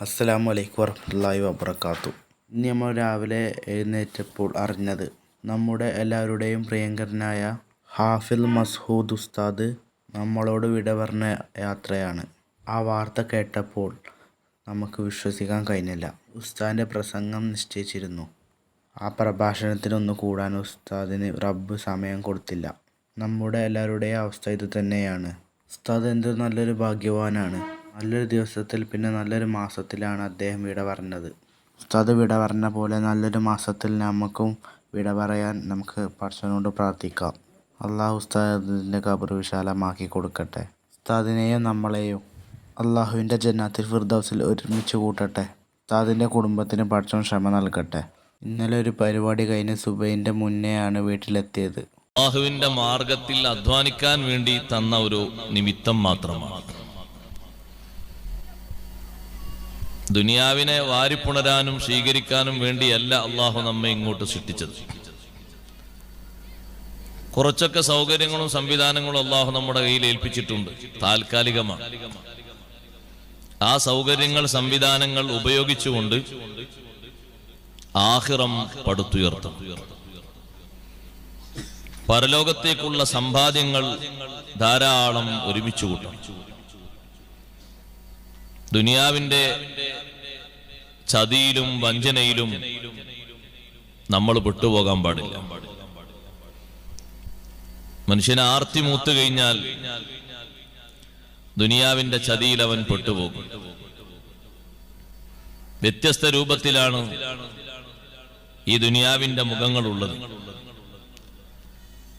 അസ്സലാമു അലൈക്കും വറഹ്മത്തുള്ളാഹി വബർക്കാത്തു ഇന്ന് നമ്മൾ രാവിലെ എഴുന്നേറ്റപ്പോൾ അറിഞ്ഞത് നമ്മുടെ എല്ലാവരുടെയും പ്രിയങ്കരനായ ഹാഫിൽ മസ്ഹൂദ് ഉസ്താദ് നമ്മളോട് വിട പറഞ്ഞ യാത്രയാണ്. ആ വാർത്ത കേട്ടപ്പോൾ നമുക്ക് വിശ്വസിക്കാൻ കഴിഞ്ഞില്ല. ഉസ്താദിന്റെ പ്രസംഗം നിശ്ചയിച്ചിരുന്നു. ആ പ്രഭാഷണത്തിനൊന്ന് കൂടാൻ ഉസ്താദിന് റബ്ബ് സമയം കൊടുത്തില്ല. നമ്മുടെ എല്ലാവരുടെയും അവസ്ഥ ഇത് തന്നെയാണ്. ഉസ്താദ് എന്ത് നല്ലൊരു ഭാഗ്യവാനാണ്. നല്ലൊരു ദിവസത്തിൽ പിന്നെ നല്ലൊരു മാസത്തിലാണ് അദ്ദേഹം വിട പറഞ്ഞത്. ഉസ്താദ് വിട പറഞ്ഞ പോലെ നല്ലൊരു മാസത്തിൽ നമുക്കും വിട പറയാൻ നമുക്ക് പടച്ചവനോട് പ്രാർത്ഥിക്കാം. അള്ളാഹു ഉസ്താദിന്റെ കബർ വിശാലമാക്കി കൊടുക്കട്ടെ. ഉസ്താദിനെയും നമ്മളെയും അള്ളാഹുവിന്റെ ജന്നാത്തിൽ ഫിർദൗസിൽ ഒരുമിച്ച് കൂട്ടട്ടെ. ഉസ്താദിന്റെ കുടുംബത്തിന് പടച്ചവൻ ക്ഷമ നൽകട്ടെ. ഇന്നലെ ഒരു പരിപാടി കഴിഞ്ഞ് സുബൈന്റെ മുന്നെയാണ് വീട്ടിലെത്തിയത്. അള്ളാഹുവിന്റെ മാർഗത്തിൽ അധ്വാനിക്കാൻ വേണ്ടി തന്ന ഒരു നിമിത്തം മാത്രമാണ്. ദുനിയാവിനെ വാരിപ്പുണരാനും സ്വീകരിക്കാനും വേണ്ടിയല്ല അള്ളാഹു നമ്മെ ഇങ്ങോട്ട് സൃഷ്ടിച്ചത്. കുറച്ചൊക്കെ സൗകര്യങ്ങളും സംവിധാനങ്ങളും അള്ളാഹു നമ്മുടെ കയ്യിൽ ഏൽപ്പിച്ചിട്ടുണ്ട്. താൽക്കാലികമാണ്. ആ സൗകര്യങ്ങൾ സംവിധാനങ്ങൾ ഉപയോഗിച്ചുകൊണ്ട് ആഹിറം പടുത്തുയർത്തും. പരലോകത്തേക്കുള്ള സമ്പാദ്യങ്ങൾ ധാരാളം ഒരുമിച്ച് കൂട്ടും. ദുനിയാവിന്റെ ചതിയിലും വഞ്ചനയിലും നമ്മൾ പെട്ടുപോകാൻ പാടില്ല. മനുഷ്യനെ ആർത്തി മൂത്തു കഴിഞ്ഞാൽ ദുനിയാവിന്റെ ചതിയിൽ അവൻ പെട്ടുപോകും. വ്യത്യസ്ത രൂപത്തിലാണ് ഈ ദുനിയാവിന്റെ മുഖങ്ങളുള്ളത്.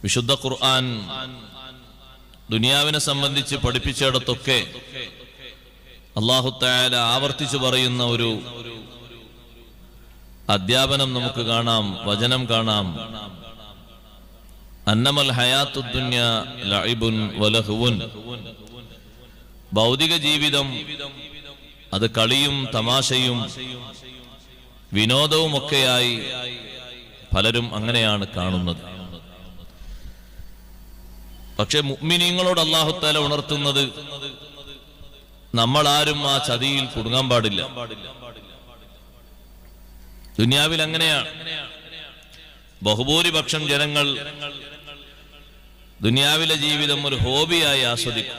വിശുദ്ധ ഖുർആൻ ദുനിയാവിനെ സംബന്ധിച്ച് പഠിപ്പിച്ചിടത്തൊക്കെ അള്ളാഹുത്തായാല ആവർത്തിച്ചു പറയുന്ന ഒരു അധ്യാപനം നമുക്ക് കാണാം വചനം കാണാം. അന്നമൽ ഹയാത്തുദ്ദുന്യ ലൈബുൻ വലഹുവുൻ. ഭൗതിക ജീവിതം അത് കളിയും തമാശയും വിനോദവും ഒക്കെയായി പലരും അങ്ങനെയാണ് കാണുന്നത്. പക്ഷെ മുഅ്മിനീങ്ങളോട് അള്ളാഹുത്താല ഉണർത്തുന്നത് നമ്മളാരും ആ ചതിയിൽ കുടുങ്ങാൻ പാടില്ല. ദുനിയാവിൽ അങ്ങനെയാണ് ബഹുഭൂരിപക്ഷം ജനങ്ങൾ ദുനിയാവിലെ ജീവിതം ഒരു ഹോബിയായി ആസ്വദിക്കും.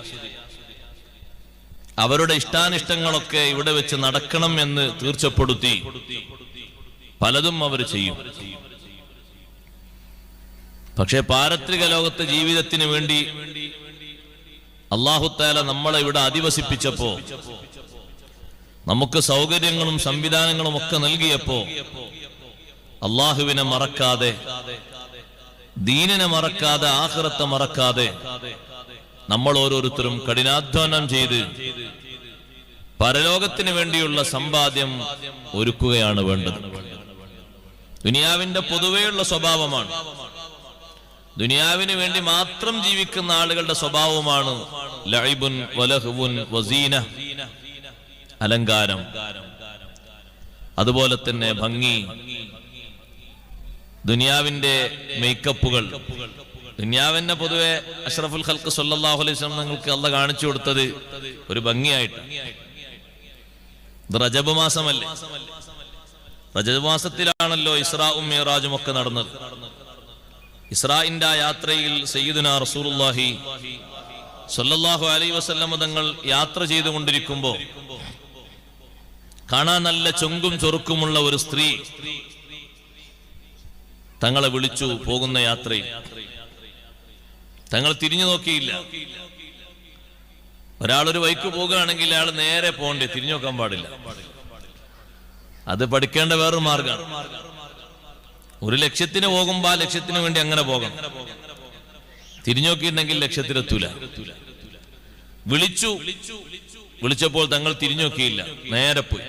അവരുടെ ഇഷ്ടാനിഷ്ടങ്ങളൊക്കെ ഇവിടെ വെച്ച് നടക്കണം എന്ന് തീർച്ചപ്പെടുത്തി പലതും അവർ ചെയ്യും. പക്ഷേ പാരത്രിക ലോകത്തെ ജീവിതത്തിന് വേണ്ടി അള്ളാഹുത്താല നമ്മളെ ഇവിടെ അധിവസിപ്പിച്ചപ്പോ നമുക്ക് സൗകര്യങ്ങളും സംവിധാനങ്ങളും ഒക്കെ നൽകിയപ്പോ അള്ളാഹുവിനെ മറക്കാതെ ദീനിനെ മറക്കാതെ ആഹ്റത്തെ മറക്കാതെ നമ്മൾ ഓരോരുത്തരും കഠിനാധ്വാനം ചെയ്ത് പരലോകത്തിന് വേണ്ടിയുള്ള സമ്പാദ്യം ഒരുക്കുകയാണ് വേണ്ടത്. ദുനിയാവിന്റെ പൊതുവെയുള്ള സ്വഭാവമാണ്. ദുനിയാവിന് വേണ്ടി മാത്രം ജീവിക്കുന്ന ആളുകളുടെ സ്വഭാവമാണ് ലൈബുൻ വലഹുവുൻ വസീന. അലങ്കാരം. അതുപോലെ തന്നെ ഭംഗി. ദുനിയാവിന്റെ മേക്കപ്പുകൾ ദുനിയാവിന്റെ പൊതുവെ അഷ്റഫുൽ ഖൽക്ക് സല്ലാഹു അലൈഹി സ്വലം നിങ്ങൾക്ക് അല്ല കാണിച്ചു കൊടുത്തത് ഒരു ഭംഗിയായിട്ട്. റജബ് മാസമല്ലേ? റജബ് മാസത്തിലാണല്ലോ ഇസ്രാവും മിറാജും ഒക്കെ നടന്നത്. ഇസ്രായിന്റെ ആ യാത്രയിൽ സയ്യിദുന റസൂലുള്ളാഹി സല്ലല്ലാഹു അലൈഹി വസല്ലം തങ്ങൾ യാത്ര ചെയ്തുകൊണ്ടിരിക്കുമ്പോൾ കാണാൻ നല്ല ചൊങ്കും ചൊറുക്കുമുള്ള ഒരു സ്ത്രീ തങ്ങളെ വിളിച്ചു പോകുന്ന യാത്രയിൽ. തങ്ങൾ തിരിഞ്ഞു നോക്കിയില്ല. ഒരാളൊരു വൈക്ക് പോകുകയാണെങ്കിൽ അയാൾ നേരെ പോകണ്ടേ തിരിഞ്ഞു നോക്കാൻ പാടില്ല. അത് പഠിക്കേണ്ട വേറൊരു മാർഗമാണ് ഒരു ലക്ഷ്യത്തിന് പോകുമ്പോ ആ ലക്ഷ്യത്തിന് വേണ്ടി അങ്ങനെ പോകണം. തിരിഞ്ഞു നോക്കിയിട്ടുണ്ടെങ്കിൽ ലക്ഷ്യത്തിലെത്തൂല. വിളിച്ചു വിളിച്ചപ്പോൾ തങ്ങൾ തിരിഞ്ഞു നോക്കിയില്ല. നേരെ പോയി.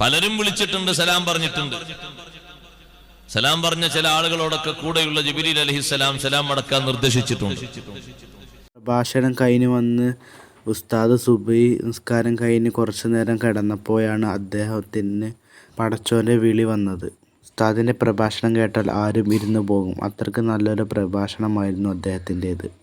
പലരും വിളിച്ചിട്ടുണ്ട് സലാം പറഞ്ഞിട്ടുണ്ട്. സലാം പറഞ്ഞ ചില ആളുകളോടൊക്കെ കൂടെയുള്ള ജബിലി അലഹിസ്സലാം സലാം അടക്കാൻ നിർദ്ദേശിച്ചിട്ടുണ്ട്. പ്രഭാഷണം കഴിഞ്ഞ് വന്ന് ഉസ്താദ് സുബൈ നിസ്കാരം കഴിഞ്ഞ് കുറച്ചു നേരം കിടന്നപ്പോഴാണ് അദ്ദേഹത്തിന് പടച്ചോന്റെ വിളി വന്നത്. ഉസ്താദിന്റെ പ്രഭാഷണം കേട്ടാൽ ആരും ഇരുന്നു പോകും. അത്രയ്ക്ക് നല്ലൊരു പ്രഭാഷണമായിരുന്നു അദ്ദേഹത്തിന്റേത്.